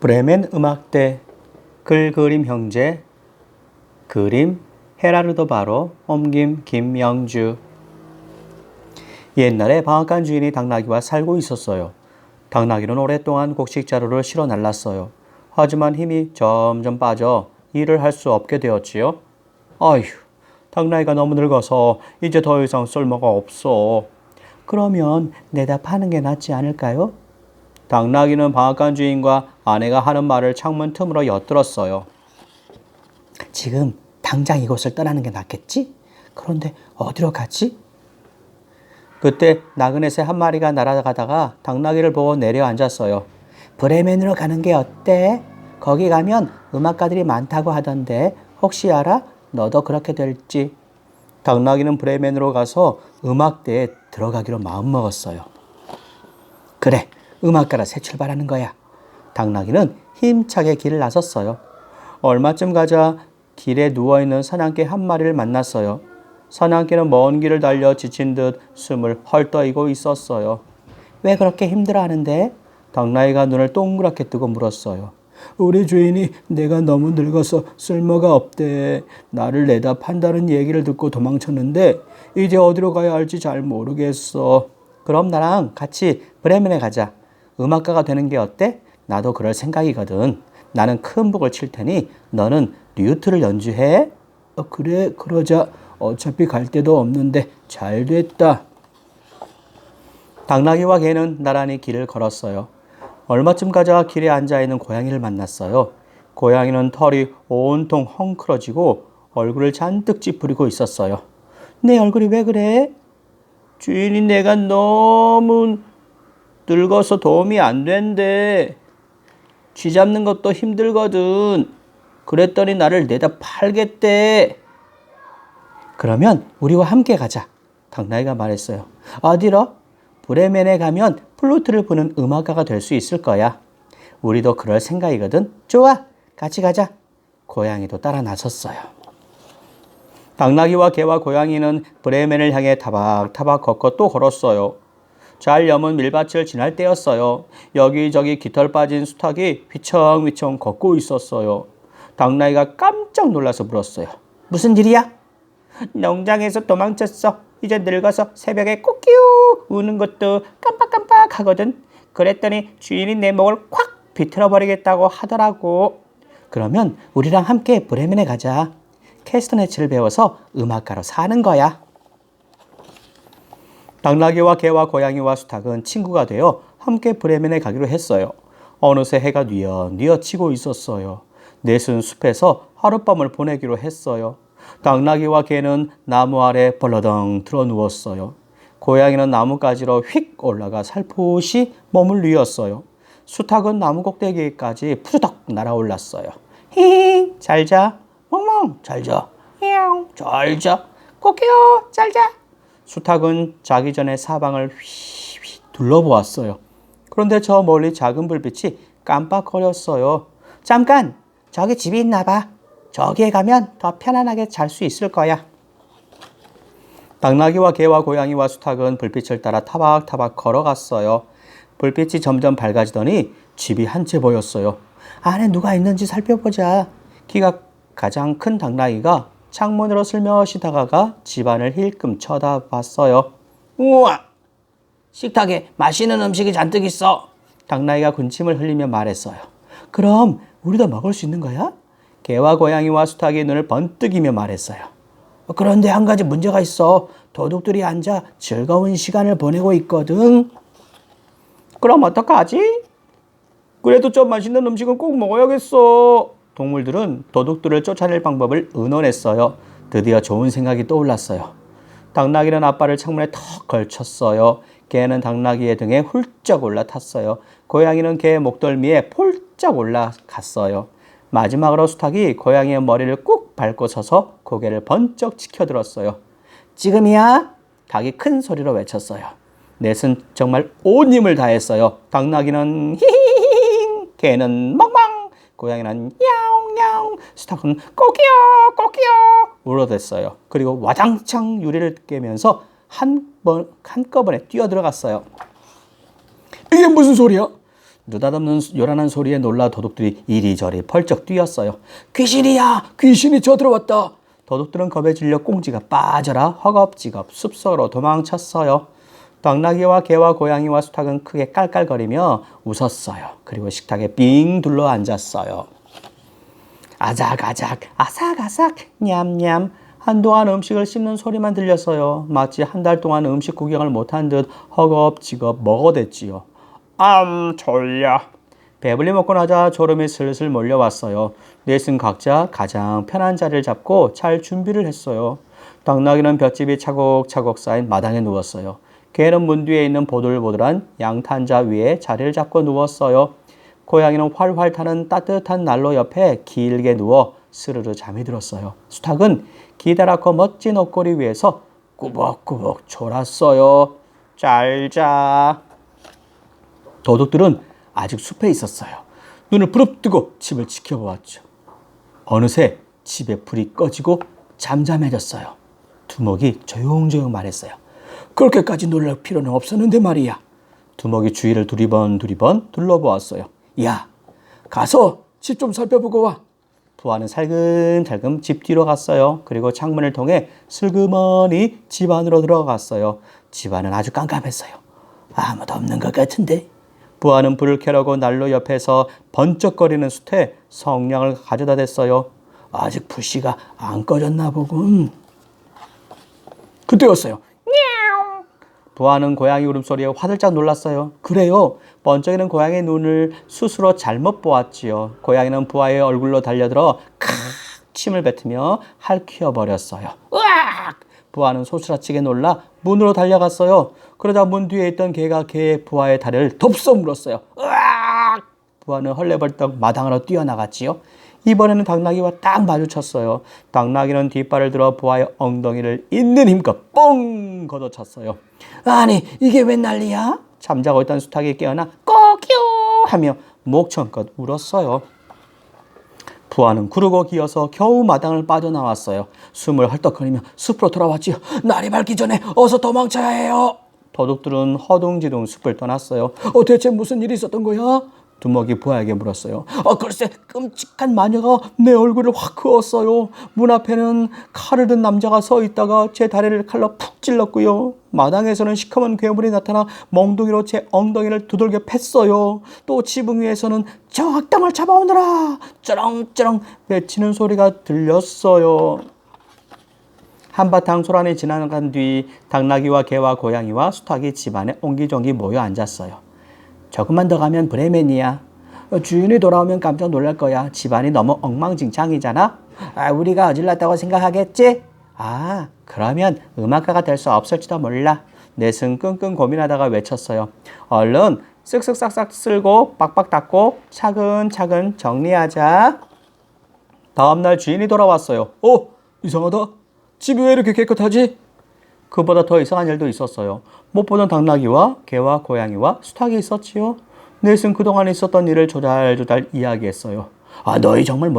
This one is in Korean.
브레멘 음악대 글 그림 형제 그림 헤라르도 바로 옮김 김영주 옛날에 방앗간 주인이 당나귀와 살고 있었어요. 당나귀는 오랫동안 곡식 자루를 실어 날랐어요. 하지만 힘이 점점 빠져 일을 할 수 없게 되었지요. 아휴, 당나귀가 너무 늙어서 이제 더 이상 쓸모가 없어. 그러면 내다 파는 게 낫지 않을까요? 당나귀는 방앗간 주인과 아내가 하는 말을 창문 틈으로 엿들었어요. 지금 당장 이곳을 떠나는 게 낫겠지? 그런데 어디로 가지? 그때 나그네새 한 마리가 날아가다가 당나귀를 보고 내려앉았어요. 브레멘으로 가는 게 어때? 거기 가면 음악가들이 많다고 하던데 혹시 알아? 너도 그렇게 될지. 당나귀는 브레멘으로 가서 음악대에 들어가기로 마음먹었어요. 그래, 음악가라 새 출발하는 거야. 당나귀는 힘차게 길을 나섰어요. 얼마쯤 가자 길에 누워있는 사냥개 한 마리를 만났어요. 사냥개는 먼 길을 달려 지친 듯 숨을 헐떡이고 있었어요. 왜 그렇게 힘들어 하는데? 당나귀가 눈을 동그랗게 뜨고 물었어요. 우리 주인이 내가 너무 늙어서 쓸모가 없대. 나를 내다 판다는 얘기를 듣고 도망쳤는데 이제 어디로 가야 할지 잘 모르겠어. 그럼 나랑 같이 브레멘에 가자. 음악가가 되는 게 어때? 나도 그럴 생각이거든. 나는 큰 북을 칠 테니 너는 리우트를 연주해. 어, 그래, 그러자. 어차피 갈 데도 없는데 잘 됐다. 당나귀와 개는 나란히 길을 걸었어요. 얼마쯤 가자 길에 앉아 있는 고양이를 만났어요. 고양이는 털이 온통 헝클어지고 얼굴을 잔뜩 찌푸리고 있었어요. 내 얼굴이 왜 그래? 주인이 내가 너무 늙어서 도움이 안 된대. 쥐 잡는 것도 힘들거든. 그랬더니 나를 내다 팔겠대. 그러면 우리와 함께 가자. 당나귀가 말했어요. 어디로? 브레멘에 가면 플루트를 부는 음악가가 될 수 있을 거야. 우리도 그럴 생각이거든. 좋아, 같이 가자. 고양이도 따라 나섰어요. 당나귀와 개와 고양이는 브레멘을 향해 타박타박 걷고 또 걸었어요. 잘 여문 밀밭을 지날 때였어요. 여기저기 깃털 빠진 수탉이 휘청휘청 걷고 있었어요. 당나귀가 깜짝 놀라서 물었어요. 무슨 일이야? 농장에서 도망쳤어. 이제 늙어서 새벽에 꼬끼우 우는 것도 깜빡깜빡 하거든. 그랬더니 주인이 내 목을 콱 비틀어 버리겠다고 하더라고. 그러면 우리랑 함께 브레멘에 가자. 캐스터네츠를 배워서 음악가로 사는 거야. 당나귀와 개와 고양이와 수탉은 친구가 되어 함께 브레멘에 가기로 했어요. 어느새 해가 뉘엿뉘엿 치고 있었어요. 넷은 숲에서 하룻밤을 보내기로 했어요. 당나귀와 개는 나무 아래 벌러덩 들어 누웠어요. 고양이는 나뭇가지로 휙 올라가 살포시 몸을 뉘었어요. 수탉은 나무 꼭대기까지 푸르덕 날아올랐어요. 힝, 잘 자. 멍멍, 잘 자. 히앙, 잘 자. 꼬끼요, 잘 자. 수탉은 자기 전에 사방을 휘휘 둘러보았어요. 그런데 저 멀리 작은 불빛이 깜빡거렸어요. 잠깐, 저기 집이 있나 봐. 저기에 가면 더 편안하게 잘 수 있을 거야. 당나귀와 개와 고양이와 수탉은 불빛을 따라 타박타박 걸어갔어요. 불빛이 점점 밝아지더니 집이 한 채 보였어요. 안에 누가 있는지 살펴보자. 키가 가장 큰 당나귀가 창문으로 슬며시 다가가 집안을 힐끔 쳐다봤어요. 우와! 식탁에 맛있는 음식이 잔뜩 있어. 당나귀가 군침을 흘리며 말했어요. 그럼 우리도 먹을 수 있는 거야? 개와 고양이와 수탉이 눈을 번뜩이며 말했어요. 그런데 한 가지 문제가 있어. 도둑들이 앉아 즐거운 시간을 보내고 있거든. 그럼 어떡하지? 그래도 좀 맛있는 음식은 꼭 먹어야겠어. 동물들은 도둑들을 쫓아낼 방법을 의논했어요. 드디어 좋은 생각이 떠올랐어요. 당나귀는 아빠를 창문에 턱 걸쳤어요. 개는 당나귀의 등에 훌쩍 올라탔어요. 고양이는 개의 목덜미에 폴짝 올라갔어요. 마지막으로 수탉이 고양이의 머리를 꾹 밟고 서서 고개를 번쩍 치켜들었어요. 지금이야? 닭이 큰 소리로 외쳤어요. 넷은 정말 온 힘을 다했어요. 당나귀는 히히히히, 개는 멍멍, 고양이는 야옹 야옹, 수탉은 꼬끼요 꼬끼요 울어댔어요. 그리고 와장창 유리를 깨면서 한 번, 한꺼번에 뛰어들어갔어요. 이게 무슨 소리야? 느닷없는 요란한 소리에 놀라 도둑들이 이리저리 펄쩍 뛰었어요. 귀신이야! 귀신이 쳐들어왔다! 도둑들은 겁에 질려 꽁지가 빠져라 허겁지겁 숲속으로 도망쳤어요. 당나귀와 개와 고양이와 수탉은 크게 깔깔거리며 웃었어요. 그리고 식탁에 빙 둘러 앉았어요. 아작아작 아삭아삭 냠냠 한동안 음식을 씹는 소리만 들렸어요. 마치 한 달 동안 음식 구경을 못한 듯 허겁지겁 먹어댔지요. 암 졸려. 배불리 먹고 나자 졸음이 슬슬 몰려왔어요. 넷은 각자 가장 편한 자리를 잡고 잘 준비를 했어요. 당나귀는 볏집이 차곡차곡 쌓인 마당에 누웠어요. 개는 문 뒤에 있는 보들보들한 양탄자 위에 자리를 잡고 누웠어요. 고양이는 활활 타는 따뜻한 난로 옆에 길게 누워 스르르 잠이 들었어요. 수탉은 기다랗고 멋진 옷걸이 위에서 꾸벅꾸벅 졸았어요. 잘 자. 도둑들은 아직 숲에 있었어요. 눈을 부릅뜨고 집을 지켜보았죠. 어느새 집에 불이 꺼지고 잠잠해졌어요. 두목이 조용조용 말했어요. 그렇게까지 놀랄 필요는 없었는데 말이야. 두목이 주위를 두리번 두리번 둘러보았어요. 야, 가서 집 좀 살펴보고 와. 부하는 살금살금 집 뒤로 갔어요. 그리고 창문을 통해 슬그머니 집 안으로 들어갔어요. 집 안은 아주 깜깜했어요. 아무도 없는 것 같은데. 부하는 불을 켜려고 난로 옆에서 번쩍거리는 숯에 성냥을 가져다 댔어요. 아직 불씨가 안 꺼졌나 보군. 그때였어요. 부하는 고양이 울음소리에 화들짝 놀랐어요. 그래요. 번쩍이는 고양이의 눈을 스스로 잘못 보았지요. 고양이는 부하의 얼굴로 달려들어 칵 침을 뱉으며 할퀴어 버렸어요. 으악! 부하는 소스라치게 놀라 문으로 달려갔어요. 그러자 문 뒤에 있던 개가 개의 부하의 다리를 덥석 물었어요. 으악! 부하는 헐레벌떡 마당으로 뛰어나갔지요. 이번에는 당나귀와 딱 마주쳤어요. 당나귀는 뒷발을 들어 부하의 엉덩이를 있는 힘껏 뻥 걷어찼어요. 아니 이게 웬 난리야? 잠자고 있던 수탉이 깨어나 꼬끼요 하며 목청껏 울었어요. 부하는 구르고 기어서 겨우 마당을 빠져나왔어요. 숨을 헐떡거리며 숲으로 돌아왔지요. 날이 밝기 전에 어서 도망쳐야 해요. 도둑들은 허둥지둥 숲을 떠났어요. 어, 대체 무슨 일이 있었던 거야? 두목이 부하에게 물었어요. 어, 글쎄 끔찍한 마녀가 내 얼굴을 확 그었어요. 문 앞에는 칼을 든 남자가 서 있다가 제 다리를 칼로 푹 찔렀고요. 마당에서는 시커먼 괴물이 나타나 멍둥이로 제 엉덩이를 두들겨 팼어요. 또 지붕 위에서는 저 악당을 잡아오너라 쩌렁쩌렁 외치는 소리가 들렸어요. 한바탕 소란이 지나간 뒤 당나귀와 개와 고양이와 수탉이 집안에 옹기종기 모여 앉았어요. 조금만 더 가면 브레멘이야. 어, 주인이 돌아오면 깜짝 놀랄 거야. 집안이 너무 엉망진창이잖아. 아, 우리가 어질렀다고 생각하겠지? 아, 그러면 음악가가 될 수 없을지도 몰라. 넷은 끙끙 고민하다가 외쳤어요. 얼른 쓱쓱 싹싹 쓸고 빡빡 닦고 차근차근 정리하자. 다음날 주인이 돌아왔어요. 어, 이상하다. 집이 왜 이렇게 깨끗하지? 그보다 더 이상한 일도 있었어요. 못 보던 당나귀와 개와 고양이와 수탉이 있었지요. 넷은 그동안 있었던 일을 조잘조잘 이야기했어요. 아, 너희 정말 못,